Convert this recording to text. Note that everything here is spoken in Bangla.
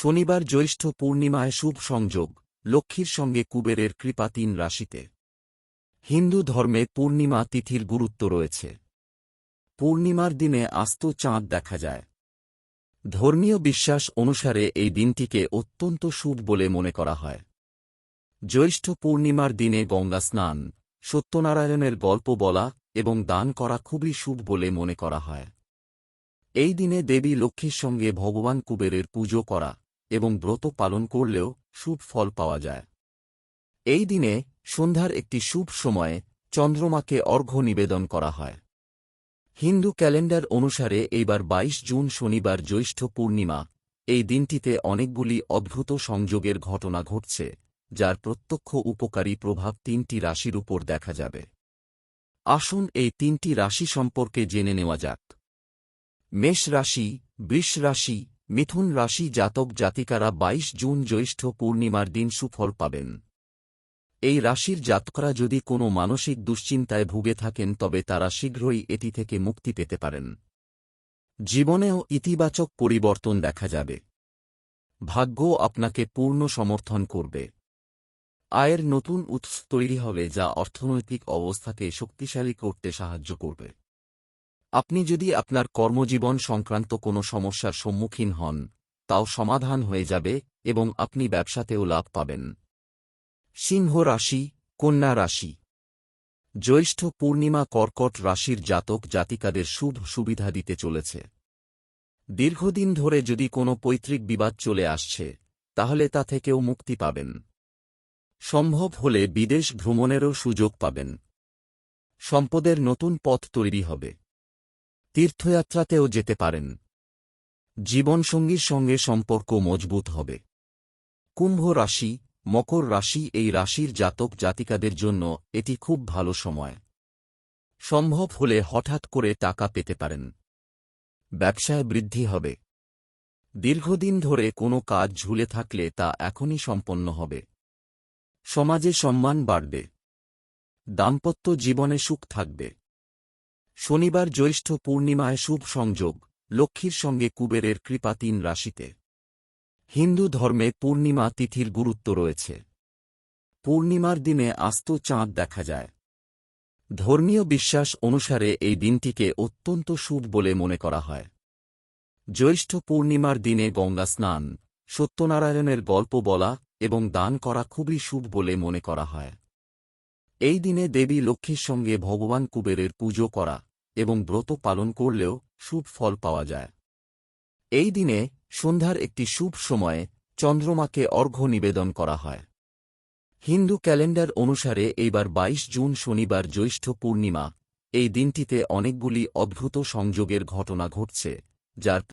শনিবার জ্যৈষ্ঠ পূর্ণিমায় শুভ সংযোগ, লক্ষ্মীর সঙ্গে কুবেরের কৃপা তিন রাশিতে। হিন্দু ধর্মে পূর্ণিমা তিথির গুরুত্ব রয়েছে। পূর্ণিমার দিনে আস্ত চাঁদ দেখা যায়। ধর্মীয় বিশ্বাস অনুসারে এই দিনটিকে অত্যন্ত শুভ বলে মনে করা হয়। জ্যৈষ্ঠ পূর্ণিমার দিনে গঙ্গা স্নান, সত্যনারায়ণের গল্প বলা এবং দান করা খুবই শুভ বলে মনে করা হয়। এই দিনে দেবী লক্ষ্মীর সঙ্গে ভগবান কুবেরের পুজো করা এবং ব্রত পালন করলেও শুভ ফল পাওয়া যায়। এই দিনে সন্ধ্যার একটি শুভ সময়ে চন্দ্রমাকে অর্ঘ্য নিবেদন করা হয়। হিন্দু ক্যালেন্ডার অনুসারে এইবার ২২ জুন শনিবার জ্যৈষ্ঠ পূর্ণিমা, এই দিনটিতে অনেকগুলি অদ্ভুত সংযোগের ঘটনা ঘটছে, যার প্রত্যক্ষ উপকারী প্রভাব তিনটি রাশির উপর দেখা যাবে। আসুন এই তিনটি রাশি সম্পর্কে জেনে নেওয়া যাক। মেষ রাশি, বৃষ রাশি মিথুন রাশি জাতক জাতিকারা ২২ জুন জ্যৈষ্ঠ পূর্ণিমার দিন সুফল পাবেন। এই রাশির জাতকরা যদি কোনো মানসিক দুশ্চিন্তায় ভুগে থাকেন, তবে তারা শীঘ্রই এটি থেকে মুক্তি পেতে পারেন। জীবনেও ইতিবাচক পরিবর্তন দেখা যাবে। ভাগ্য আপনাকে পূর্ণ সমর্থন করবে। আয়ের নতুন উৎস তৈরি হবে, যা অর্থনৈতিক অবস্থাকে শক্তিশালী করতে সাহায্য করবে। আপনি যদি আপনার কর্মজীবন সংক্রান্ত কোনো সমস্যার সম্মুখীন হন, তাও সমাধান হয়ে যাবে এবং আপনি ব্যবসাতেও লাভ পাবেন। সিংহ রাশি, কন্যা রাশি। জ্যৈষ্ঠ পূর্ণিমা কর্কট রাশির জাতক জাতিকাদের শুভ সুবিধা দিতে চলেছে। দীর্ঘদিন ধরে যদি কোনো পৈতৃক বিবাদ চলে আসছে, তাহলে তা থেকেও মুক্তি পাবেন। সম্ভব হলে বিদেশ ভ্রমণেরও সুযোগ পাবেন। সম্পদের নতুন পথ তৈরি হবে। তীর্থযাত্রাতেও যেতে পারেন। জীবনসঙ্গীর সঙ্গে সম্পর্ক মজবুত হবে। কুম্ভ রাশি, মকর রাশি এই রাশির জাতক জাতিকাদের জন্য এটি খুব ভালো সময়। সম্ভব হলে হঠাৎ করে টাকা পেতে পারেন। ব্যবসায় বৃদ্ধি হবে। দীর্ঘদিন ধরে কোনো কাজ ঝুলে থাকলে তা এখনই সম্পন্ন হবে। সমাজে সম্মান বাড়বে। দাম্পত্য জীবনে সুখ থাকবে। শনিবার জ্যৈষ্ঠ পূর্ণিমায় শুভ সংযোগ, লক্ষ্মীর সঙ্গে কুবেরের কৃপা তিন রাশিতে। হিন্দু ধর্মে পূর্ণিমা তিথির গুরুত্ব রয়েছে। পূর্ণিমার দিনে আস্ত চাঁদ দেখা যায়। ধর্মীয় বিশ্বাস অনুসারে এই দিনটিকে অত্যন্ত শুভ বলে মনে করা হয়। জ্যৈষ্ঠ পূর্ণিমার দিনে গঙ্গা স্নান, সত্যনারায়ণের গল্প বলা এবং দান করা খুবই শুভ বলে মনে করা হয়। এই দিনে দেবী লক্ষ্মীর সঙ্গে ভগবান কুবেরের পুজো করা এবং ব্রত পালন করলেও শুভ ফল পাওয়া যায়। এই দিনে সন্ধ্যার একটি শুভ সময়ে চন্দ্রমাকে অর্ঘ্য নিবেদন করা হয়। হিন্দু ক্যালেন্ডার অনুসারে এইবার ২২ জুন শনিবার জ্যৈষ্ঠ পূর্ণিমা। এই দিনটিতে অনেকগুলি অদ্ভুত সংযোগের ঘটনা ঘটছে, যার